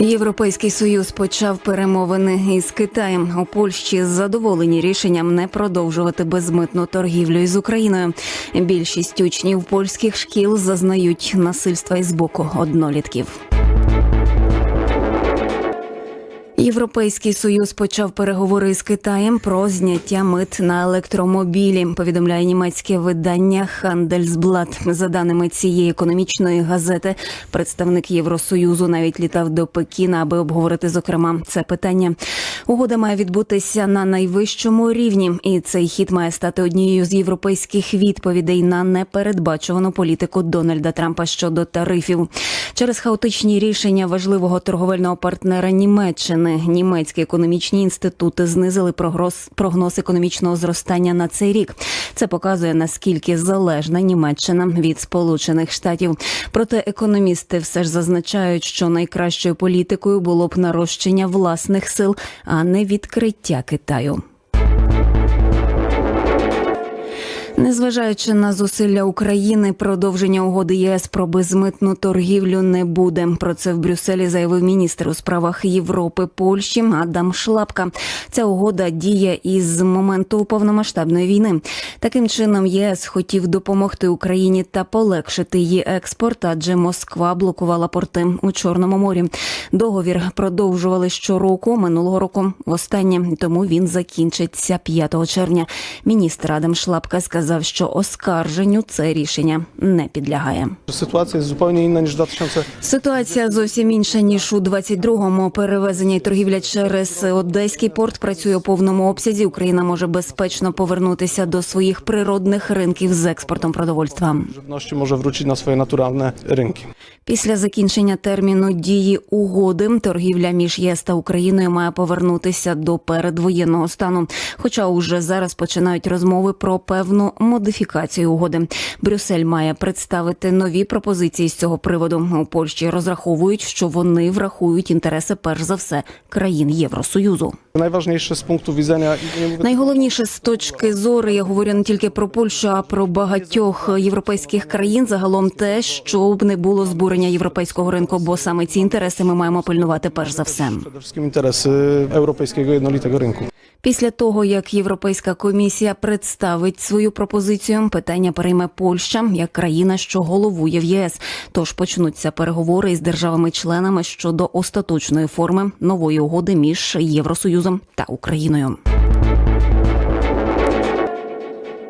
Європейський союз почав перемовини із Китаєм. У Польщі задоволені рішенням не продовжувати безмитну торгівлю із Україною. Більшість учнів польських шкіл зазнають насильства із боку однолітків. Європейський союз почав переговори з Китаєм про зняття мит на електромобілі. Повідомляє німецьке видання Handelsblatt. За даними цієї економічної газети, представник Євросоюзу навіть літав до Пекіна, аби обговорити зокрема це питання. Угода має відбутися на найвищому рівні, і цей хід має стати однією з європейських відповідей на непередбачувану політику Дональда Трампа щодо тарифів. Через хаотичні рішення важливого торговельного партнера Німеччини німецькі економічні інститути знизили прогноз, прогноз економічного зростання на цей рік. Це показує наскільки залежна Німеччина від Сполучених Штатів. Проте економісти все ж зазначають, що найкращою політикою було б нарощення власних сил, а не відкриття Китаю. Незважаючи на зусилля України, продовження угоди ЄС про безмитну торгівлю не буде. Про це в Брюсселі заявив міністр у справах Європи Польщі Адам Шлапка. Ця угода діє із моменту повномасштабної війни. Таким чином, ЄС хотів допомогти Україні та полегшити її експорт, адже Москва блокувала порти у Чорному морі. Договір продовжували щороку минулого року. Востаннє тому він закінчиться 5 червня. Міністр Адам Шлапка сказав, що оскарженню це рішення не підлягає. Jest zupełnie inna niż 2000. Ситуація зовсім інша ніж у 22-му. Перевезення і торгівля через Одеський порт працює у повному обсязі. Україна може безпечно повернутися до своїх природних ринків з експортом продовольства. Żywności może wrócić na swoje naturalne rynki. Після закінчення терміну дії угоди торгівля між ЄС та Україною має повернутися до передвоєнного стану. Хоча уже зараз починають розмови про певну модифікацію угоди. Брюссель має представити нові пропозиції з цього приводу. У Польщі розраховують, що вони врахують інтереси перш за все країн Євросоюзу. Z punktu widzenia i Найголовніше з точки зору, я говорю не тільки про Польщу, а про багатьох європейських країн. Загалом те, щоб не було збурення європейського ринку, бо саме ці інтереси ми маємо пильнувати перш за все. wszystkim interesy europejskiego jednolitego. Після того, як Європейська комісія представить свою пропозицію, питання перейме Польща як країна, що головує в ЄС. Тож почнуться переговори із державами-членами щодо остаточної форми нової угоди між Євросоюзом та Україною.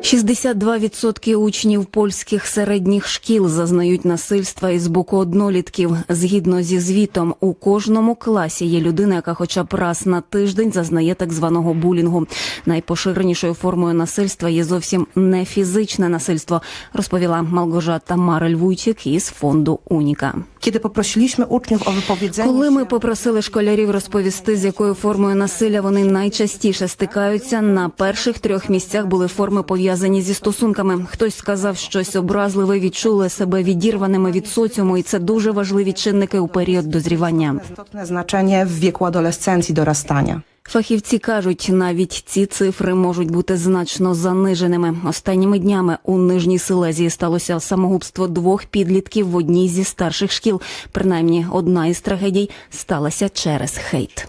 62% учнів польських середніх шкіл зазнають насильства із боку однолітків. Згідно зі звітом, у кожному класі є людина, яка хоча б раз на тиждень зазнає так званого булінгу. Найпоширенішою формою насильства є зовсім не фізичне насильство, розповіла Малгожата Марель Вуйчик із фонду Уніка. Kiedy poprosiliśmy uczniów o wypowiedzenie Коли ми попросили школярів розповісти, з якою формою насилля вони найчастіше стикаються, на перших трьох місцях були форми пов'язані зі стосунками. Хтось сказав щось образливе, відчули себе відірваними від соціуму, і це дуже важливі чинники у період дозрівання. istotne значення в віку adolescencji, dorastania. Фахівці кажуть, навіть ці цифри можуть бути значно заниженими. Останніми днями у нижній Силезії сталося самогубство двох підлітків в одній зі старших шкіл. Принаймні, одна із трагедій сталася через хейт.